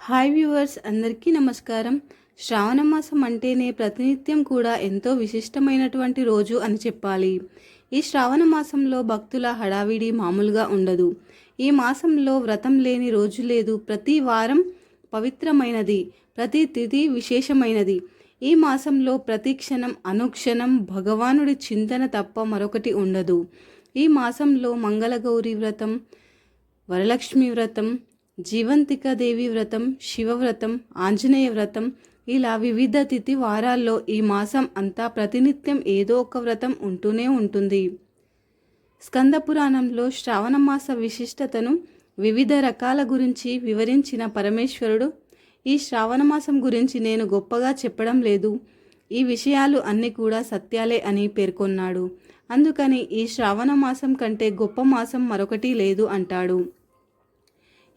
Hi viewers అందరికీ నమస్కారం. శ్రావణ మాసం అంటేనే ప్రతినిత్యం కూడా ఎంతో విశిష్టమైనటువంటి రోజు అని చెప్పాలి. ఈ శ్రావణ మాసంలో భక్తుల హడావిడి మామూలుగా ఉండదు. ఈ మాసంలో వ్రతం లేని రోజు లేదు. ప్రతి వారం పవిత్రమైనది. ప్రతి తిథి విశేషమైనది. ఈ మాసంలో ప్రతి క్షణం అనుక్షణం భగవానుడి చింతన తప్ప మరొకటి ఉండదు. ఈ మాసంలో మంగళగౌరి వ్రతం వరలక్ష్మి వ్రతం జీవంతిక దేవి వ్రతం శివవ్రతం ఆంజనేయ వ్రతం ఇలా వివిధ తిథి వారాల్లో ఈ మాసం అంతా ప్రతినిత్యం ఏదో ఒక వ్రతం ఉంటూనే ఉంటుంది. స్కంద పురాణంలో శ్రావణ మాస విశిష్టతను వివిధ రకాల గురించి వివరించిన పరమేశ్వరుడు ఈ శ్రావణ మాసం గురించి నేను గొప్పగా చెప్పడం లేదు. ఈ విషయాలు అన్నీ కూడా సత్యాలే అని పేర్కొన్నాడు. అందుకని ఈ శ్రావణ మాసం కంటే గొప్ప మాసం మరొకటి లేదు అంటాడు.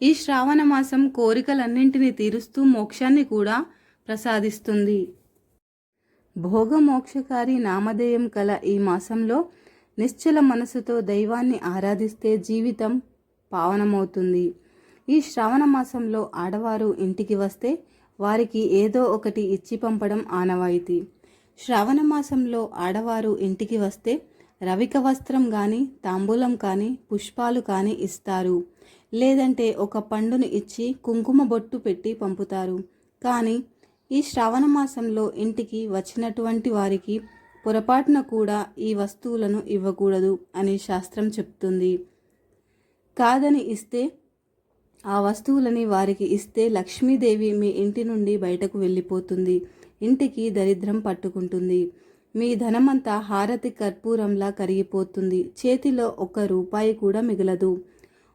ఈ శ్రావణ మాసం కోరికలన్నింటినీ తీరుస్తూ మోక్షాన్ని కూడా ప్రసాదిస్తుంది. భోగమోక్షకారి నామధేయం కల ఈ మాసంలో నిశ్చల మనసుతో దైవాన్ని ఆరాధిస్తే జీవితం పావనమవుతుంది. ఈ శ్రావణ మాసంలో ఆడవారు ఇంటికి వస్తే వారికి ఏదో ఒకటి ఇచ్చి పంపడం ఆనవాయితీ. శ్రావణ మాసంలో ఆడవారు ఇంటికి వస్తే రవిక వస్త్రం కానీ తాంబూలం కానీ పుష్పాలు కానీ ఇస్తారు. లేదంటే ఒక పండును ఇచ్చి కుంకుమ బొట్టు పెట్టి పంపుతారు. కానీ ఈ శ్రావణ మాసంలో ఇంటికి వచ్చినటువంటి వారికి పొరపాటున కూడా ఈ వస్తువులను ఇవ్వకూడదు అని శాస్త్రం చెప్తుంది. కాదని ఇస్తే ఆ వస్తువులని వారికి ఇస్తే లక్ష్మీదేవి మీ ఇంటి నుండి బయటకు వెళ్ళిపోతుంది. ఇంటికి దరిద్రం పట్టుకుంటుంది. మీ ధనమంతా హారతి కర్పూరంలా కరిగిపోతుంది. చేతిలో ఒక్క రూపాయి కూడా మిగలదు.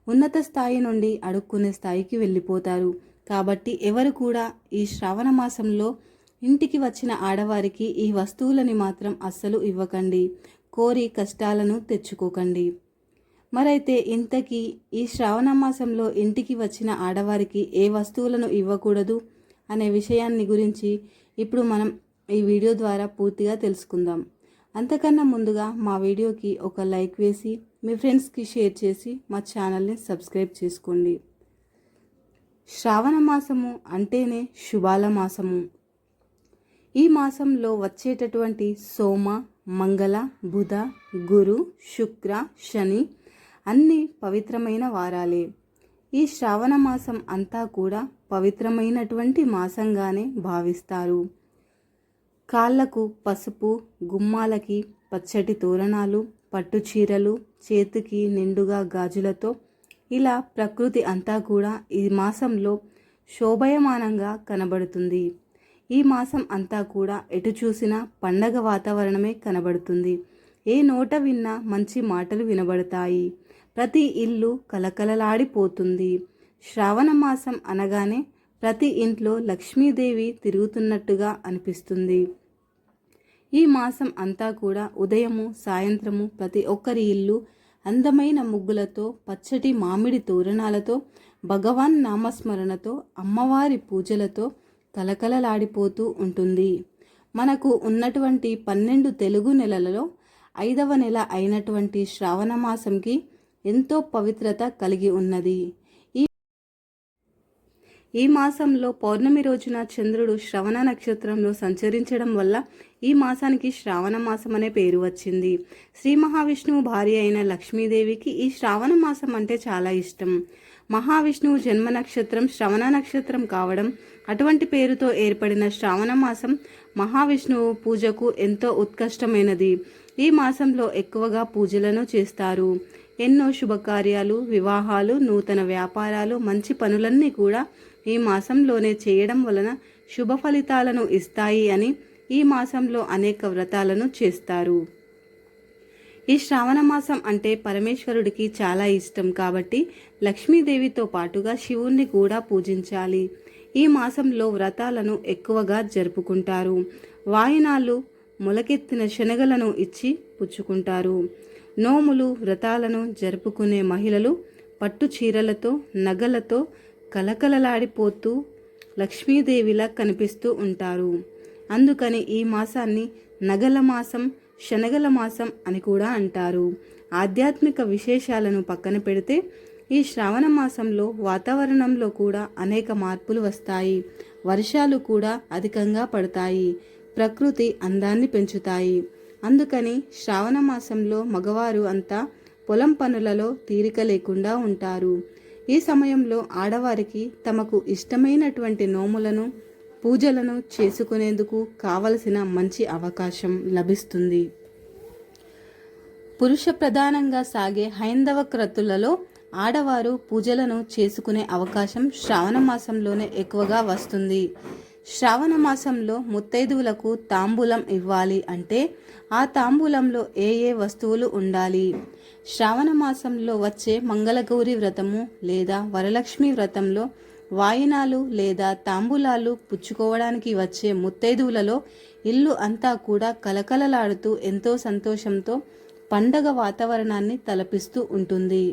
ఉన్నత స్థాయి నుండి అడుక్కునే స్థాయికి వెళ్ళిపోతారు. కాబట్టి ఎవరు కూడా ఈ శ్రావణ మాసంలో ఇంటికి వచ్చిన ఆడవారికి ఈ వస్తువులని మాత్రం అస్సలు ఇవ్వకండి. కోరి కష్టాలను తెచ్చుకోకండి. మరైతే ఇంతకీ ఈ శ్రావణ మాసంలో ఇంటికి వచ్చిన ఆడవారికి ఏ వస్తువులను ఇవ్వకూడదు అనే విషయాన్ని గురించి ఇప్పుడు మనం ఈ వీడియో ద్వారా పూర్తిగా తెలుసుకుందాం. అంతకన్నా ముందుగా మా వీడియోకి ఒక లైక్ వేసి మీ ఫ్రెండ్స్కి షేర్ చేసి మా ఛానల్ని సబ్స్క్రైబ్ చేసుకోండి. శ్రావణ మాసము అంటేనే శుభాల మాసము. ఈ మాసంలో వచ్చేటటువంటి సోమ మంగళ బుధ గురు శుక్ర శని అన్ని పవిత్రమైన వారాలే. ఈ శ్రావణ మాసం అంతా కూడా పవిత్రమైనటువంటి మాసంగానే భావిస్తారు. కాళ్ళకు పసుపు గుమ్మాలకి పచ్చటి తోరణాలు పట్టు చీరలు చేతికి నిండుగా గాజులతో. ఇలా ప్రకృతి అంతా కూడా ఈ మాసంలో శోభయమానంగా కనబడుతుంది. ఈ మాసం అంతా కూడా ఎటు చూసినా పండగ వాతావరణమే కనబడుతుంది. ఏ నోట విన్నా మంచి మాటలు వినబడతాయి. ప్రతి ఇల్లు కలకలలాడిపోతుంది. శ్రావణ మాసం అనగానే ప్రతి ఇంట్లో లక్ష్మీదేవి తిరుగుతున్నట్టుగా అనిపిస్తుంది. ఈ మాసం అంతా కూడా ఉదయము సాయంత్రము ప్రతి ఒక్కరి ఇల్లు అందమైన ముగ్గులతో పచ్చటి మామిడి తోరణాలతో భగవాన్ నామస్మరణతో అమ్మవారి పూజలతో కలకలలాడిపోతూ ఉంటుంది. మనకు ఉన్నటువంటి పన్నెండు తెలుగు నెలలలో ఐదవ నెల అయినటువంటి శ్రావణ మాసంకి ఎంతో పవిత్రత కలిగి ఉన్నది. ఈ మాసంలో పౌర్ణమి రోజున చంద్రుడు శ్రవణ నక్షత్రంలో సంచరించడం వల్ల ఈ మాసానికి శ్రావణ మాసం అనే పేరు వచ్చింది. శ్రీ మహావిష్ణువు భార్య అయిన లక్ష్మీదేవికి ఈ శ్రావణ మాసం అంటే చాలా ఇష్టం. మహావిష్ణువు జన్మ నక్షత్రం శ్రవణ నక్షత్రం కావడం అటువంటి పేరుతో ఏర్పడిన శ్రావణ మాసం మహావిష్ణువు పూజకు ఎంతో ఉత్కష్టమైనది. ఈ మాసంలో ఎక్కువగా పూజలను చేస్తారు. ఎన్నో శుభకార్యాలు వివాహాలు నూతన వ్యాపారాలు మంచి పనులన్నీ కూడా ఈ మాసంలోనే చేయడం వలన శుభ ఫలితాలను ఇస్తాయి అని ఈ మాసంలో అనేక వ్రతాలను చేస్తారు. ఈ శ్రావణ మాసం అంటే పరమేశ్వరుడికి చాలా ఇష్టం కాబట్టి లక్ష్మీదేవితో పాటుగా శివుణ్ణి కూడా పూజించాలి. ఈ మాసంలో వ్రతాలను ఎక్కువగా జరుపుకుంటారు. వాయినాలు మొలకెత్తిన శనగలను ఇచ్చి పుచ్చుకుంటారు. నోములు వ్రతాలను జరుపుకునే మహిళలు పట్టు చీరలతో నగలతో కలకలలాడిపోతూ లక్ష్మీదేవిలా కనిపిస్తూ ఉంటారు. అందుకని ఈ మాసాన్ని నగల మాసం శనగల మాసం అని కూడా అంటారు. ఆధ్యాత్మిక విశేషాలను పక్కన పెడితే ఈ శ్రావణ మాసంలో వాతావరణంలో కూడా అనేక మార్పులు వస్తాయి. వర్షాలు కూడా అధికంగా పడతాయి. ప్రకృతి అందాన్ని పెంచుతాయి. అందుకని శ్రావణ మాసంలో మగవారు అంతా పొలం పనులలో తీరిక లేకుండా ఉంటారు. ఈ సమయంలో ఆడవారికి తమకు ఇష్టమైనటువంటి నోములను పూజలను చేసుకునేందుకు కావలసిన మంచి అవకాశం లభిస్తుంది. పురుష ప్రధానంగా సాగే హైందవ క్రతులలో ఆడవారు పూజలను చేసుకునే అవకాశం శ్రావణ మాసంలోనే ఎక్కువగా వస్తుంది. శ్రావణ మాసంలో ముత్తైదువులకు తాంబూలం ఇవ్వాలి అంటే ఆ తాంబూలంలో ఏ ఏ వస్తువులు ఉండాలి? శ్రావణ మాసంలో వచ్చే మంగళగౌరి వ్రతము లేదా వరలక్ష్మి వ్రతంలో వాయినాలు లేదా తాంబూలాలు పుచ్చుకోవడానికి వచ్చే ముత్తైదువులలో ఇల్లు అంతా కూడా కలకలలాడుతూ ఎంతో సంతోషంతో పండగ వాతావరణాన్ని తలపిస్తూ ఉంటుంది.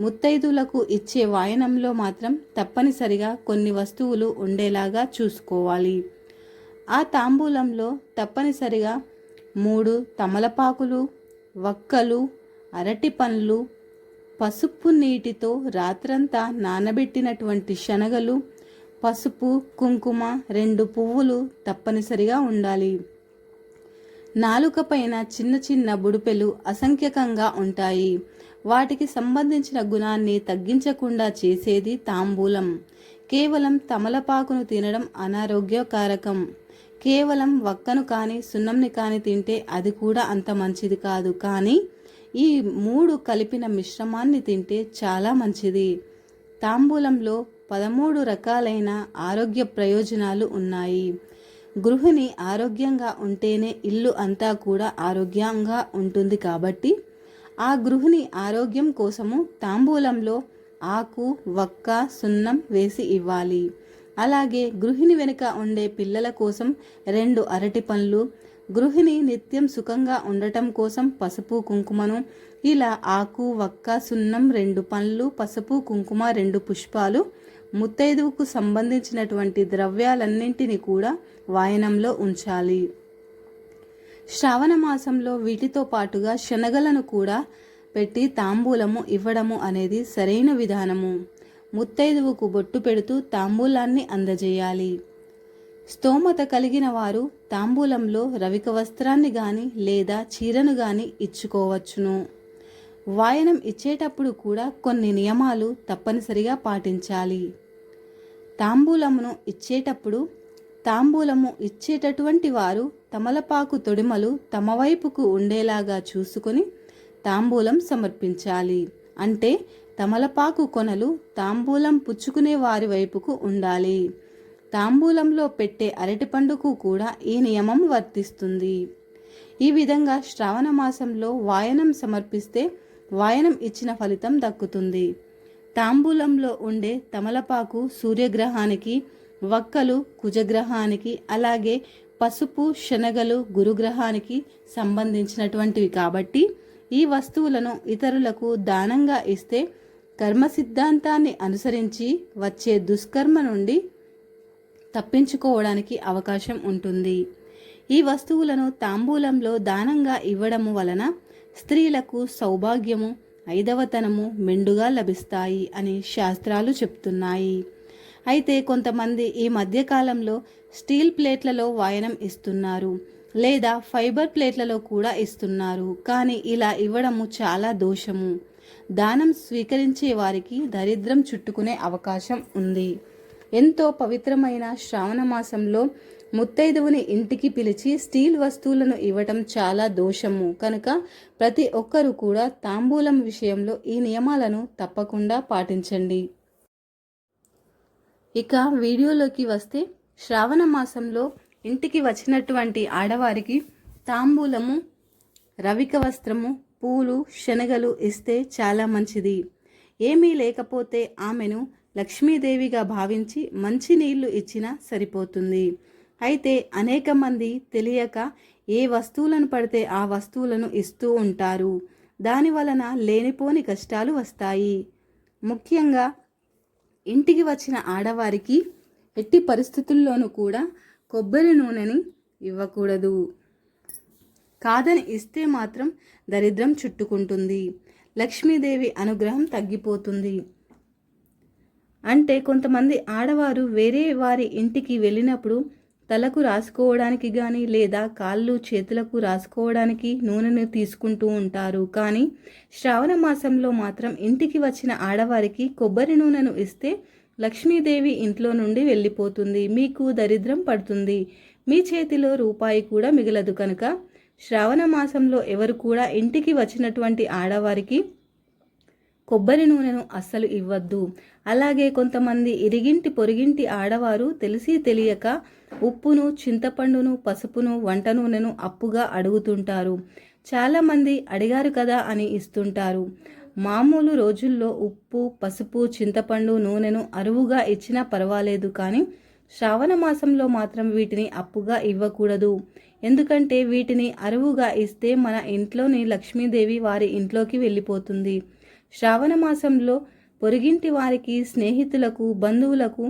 ముత్తైదులకు ఇచ్చే వాయనంలో మాత్రం తప్పనిసరిగా కొన్ని వస్తువులు ఉండేలాగా చూసుకోవాలి. ఆ తాంబూలంలో తప్పనిసరిగా మూడు తమలపాకులు వక్కలు అరటి పండ్లు పసుపు నీటితో రాత్రంతా నానబెట్టినటువంటి శనగలు పసుపు కుంకుమ రెండు పువ్వులు తప్పనిసరిగా ఉండాలి. నాలుక పైన చిన్న చిన్న బుడిపెలు అసంఖ్యకంగా ఉంటాయి. వాటికి సంబంధించిన గుణాన్ని తగ్గించకుండా చేసేది తాంబూలం. కేవలం తమలపాకును తినడం అనారోగ్యకారకం. కేవలం వక్కను కానీ సున్నంని కానీ తింటే అది కూడా అంత మంచిది కాదు. కానీ ఈ మూడు కలిపిన మిశ్రమాన్ని తింటే చాలా మంచిది. తాంబూలంలో పదమూడు రకాలైన ఆరోగ్య ప్రయోజనాలు ఉన్నాయి. గృహిణి ఆరోగ్యంగా ఉంటేనే ఇల్లు అంతా కూడా ఆరోగ్యంగా ఉంటుంది కాబట్టి ఆ గృహిణి ఆరోగ్యం కోసము తాంబూలంలో ఆకు వక్క సున్నం వేసి ఇవ్వాలి. అలాగే గృహిణి వెనుక ఉండే పిల్లల కోసం రెండు అరటి పండ్లు గృహిణి నిత్యం సుఖంగా ఉండటం కోసం పసుపు కుంకుమను ఇలా ఆకు వక్క సున్నం రెండు పండ్లు పసుపు కుంకుమ రెండు పుష్పాలు ముత్తైదువుకు సంబంధించినటువంటి ద్రవ్యాలన్నింటినీ కూడా వాయనంలో ఉంచాలి. శ్రావణ మాసంలో వీటితో పాటుగా శనగలను కూడా పెట్టి తాంబూలము ఇవ్వడము అనేది సరైన విధానము. ముత్తైదువుకు బొట్టు పెడుతూ తాంబూలాన్ని అందజేయాలి. స్తోమత కలిగిన వారు తాంబూలంలో రవిక వస్త్రాన్ని గాని లేదా చీరను గాని ఇచ్చుకోవచ్చును. వాయనం ఇచ్చేటప్పుడు కూడా కొన్ని నియమాలు తప్పనిసరిగా పాటించాలి. తాంబూలమును ఇచ్చేటప్పుడు తాంబూలము ఇచ్చేటటువంటి వారు తమలపాకు తొడిమలు తమ వైపుకు ఉండేలాగా చూసుకొని తాంబూలం సమర్పించాలి. అంటే తమలపాకు కొనలు తాంబూలం పుచ్చుకునే వారి వైపుకు ఉండాలి. తాంబూలంలో పెట్టే అరటిపండుకు కూడా ఈ నియమం వర్తిస్తుంది. ఈ విధంగా శ్రావణ మాసంలో వాయనం సమర్పిస్తే వాయనం ఇచ్చిన ఫలితం దక్కుతుంది. తాంబూలంలో ఉండే తమలపాకు సూర్యగ్రహానికి వక్కలు కుజగ్రహానికి అలాగే పసుపు శనగలు గురుగ్రహానికి సంబంధించినటువంటివి కాబట్టి ఈ వస్తువులను ఇతరులకు దానంగా ఇస్తే కర్మ సిద్ధాంతాన్ని అనుసరించి వచ్చే దుష్కర్మ నుండి తప్పించుకోవడానికి అవకాశం ఉంటుంది. ఈ వస్తువులను తాంబూలంలో దానంగా ఇవ్వడము వలన స్త్రీలకు సౌభాగ్యము ఐదవతనము మెండుగా లభిస్తాయి అని శాస్త్రాలు చెప్తున్నాయి. అయితే కొంతమంది ఈ మధ్యకాలంలో స్టీల్ ప్లేట్లలో వాయనం ఇస్తున్నారు లేదా ఫైబర్ ప్లేట్లలో కూడా ఇస్తున్నారు. కానీ ఇలా ఇవ్వడము చాలా దోషము. దానం స్వీకరించే వారికి దరిద్రం చుట్టుకునే అవకాశం ఉంది. ఎంతో పవిత్రమైన శ్రావణ మాసంలో ముత్తైదువుని ఇంటికి పిలిచి స్టీల్ వస్తువులను ఇవ్వటం చాలా దోషము. కనుక ప్రతి ఒక్కరూ కూడా తాంబూలం విషయంలో ఈ నియమాలను తప్పకుండా పాటించండి. ఇక వీడియోలోకి వస్తే శ్రావణ మాసంలో ఇంటికి వచ్చినటువంటి ఆడవారికి తాంబూలము రవిక వస్త్రము పూలు శనగలు ఇస్తే చాలా మంచిది. ఏమీ లేకపోతే ఆమెను లక్ష్మీదేవిగా భావించి మంచి నీళ్ళు ఇచ్చినా సరిపోతుంది. అయితే అనేక మంది తెలియక ఏ వస్తువులను పడితే ఆ వస్తువులను ఇస్తూ ఉంటారు. దాని వలన లేనిపోని కష్టాలు వస్తాయి. ముఖ్యంగా ఇంటికి వచ్చిన ఆడవారికి ఎట్టి పరిస్థితుల్లోనూ కూడా కొబ్బరి నూనెని ఇవ్వకూడదు. కాదని ఇస్తే మాత్రం దరిద్రం చుట్టుకుంటుంది. లక్ష్మీదేవి అనుగ్రహం తగ్గిపోతుంది. అంటే కొంతమంది ఆడవారు వేరే వారి ఇంటికి వెళ్ళినప్పుడు తలకు రాసుకోవడానికి కానీ లేదా కాళ్ళు చేతులకు రాసుకోవడానికి నూనెను తీసుకుంటూ ఉంటారు. కానీ శ్రావణ మాసంలో మాత్రం ఇంటికి వచ్చిన ఆడవారికి కొబ్బరి నూనెను ఇస్తే లక్ష్మీదేవి ఇంట్లో నుండి వెళ్ళిపోతుంది. మీకు దరిద్రం పడుతుంది. మీ చేతిలో రూపాయి కూడా మిగలదు కనుక శ్రావణ మాసంలో ఎవరు కూడా ఇంటికి వచ్చినటువంటి ఆడవారికి కొబ్బరి నూనెను అస్సలు ఇవ్వద్దు. అలాగే కొంతమంది ఇరిగింటి పొరిగింటి ఆడవారు తెలిసి తెలియక ఉప్పును చింతపండును పసుపును వంట నూనెను అప్పుగా అడుగుతుంటారు. చాలామంది అడిగారు కదా అని ఇస్తుంటారు. మామూలు రోజుల్లో ఉప్పు పసుపు చింతపండు నూనెను అరువుగా ఇచ్చినా పర్వాలేదు కానీ శ్రావణ మాసంలో మాత్రం వీటిని అప్పుగా ఇవ్వకూడదు. ఎందుకంటే వీటిని అరువుగా ఇస్తే మన ఇంట్లోని లక్ష్మీదేవి వారి ఇంట్లోకి వెళ్ళిపోతుంది. శ్రావణ మాసంలో పొరిగింటి వారికి స్నేహితులకు బంధువులకు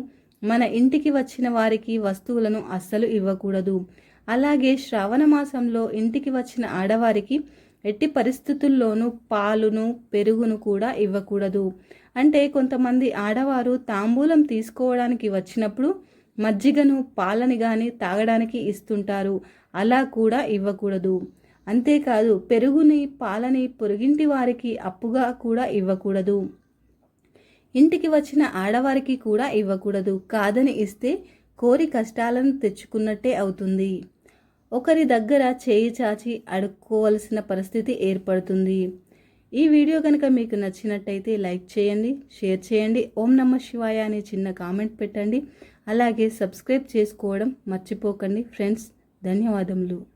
మన ఇంటికి వచ్చిన వారికి వస్తువులను అస్సలు ఇవ్వకూడదు. అలాగే శ్రావణ మాసంలో ఇంటికి వచ్చిన ఆడవారికి ఎట్టి పరిస్థితుల్లోనూ పాలును పెరుగును కూడా ఇవ్వకూడదు. అంటే కొంతమంది ఆడవారు తాంబూలం తీసుకోవడానికి వచ్చినప్పుడు మజ్జిగను పాలని కానీ తాగడానికి ఇస్తుంటారు. అలా కూడా ఇవ్వకూడదు. అంతేకాదు పెరుగుని పాలని పొరుగింటి వారికి అప్పుగా కూడా ఇవ్వకూడదు. ఇంటికి వచ్చిన ఆడవారికి కూడా ఇవ్వకూడదు. కాదని ఇస్తే కోరి కష్టాలను తెచ్చుకున్నట్టే అవుతుంది. ఒకరి దగ్గర చేయి చాచి అడుక్కోవలసిన పరిస్థితి ఏర్పడుతుంది. ఈ వీడియో కనుక మీకు నచ్చినట్టయితే లైక్ చేయండి షేర్ చేయండి ఓం నమ శివాయ అనే చిన్న కామెంట్ పెట్టండి. అలాగే సబ్స్క్రైబ్ చేసుకోవడం మర్చిపోకండి. ఫ్రెండ్స్ ధన్యవాదములు.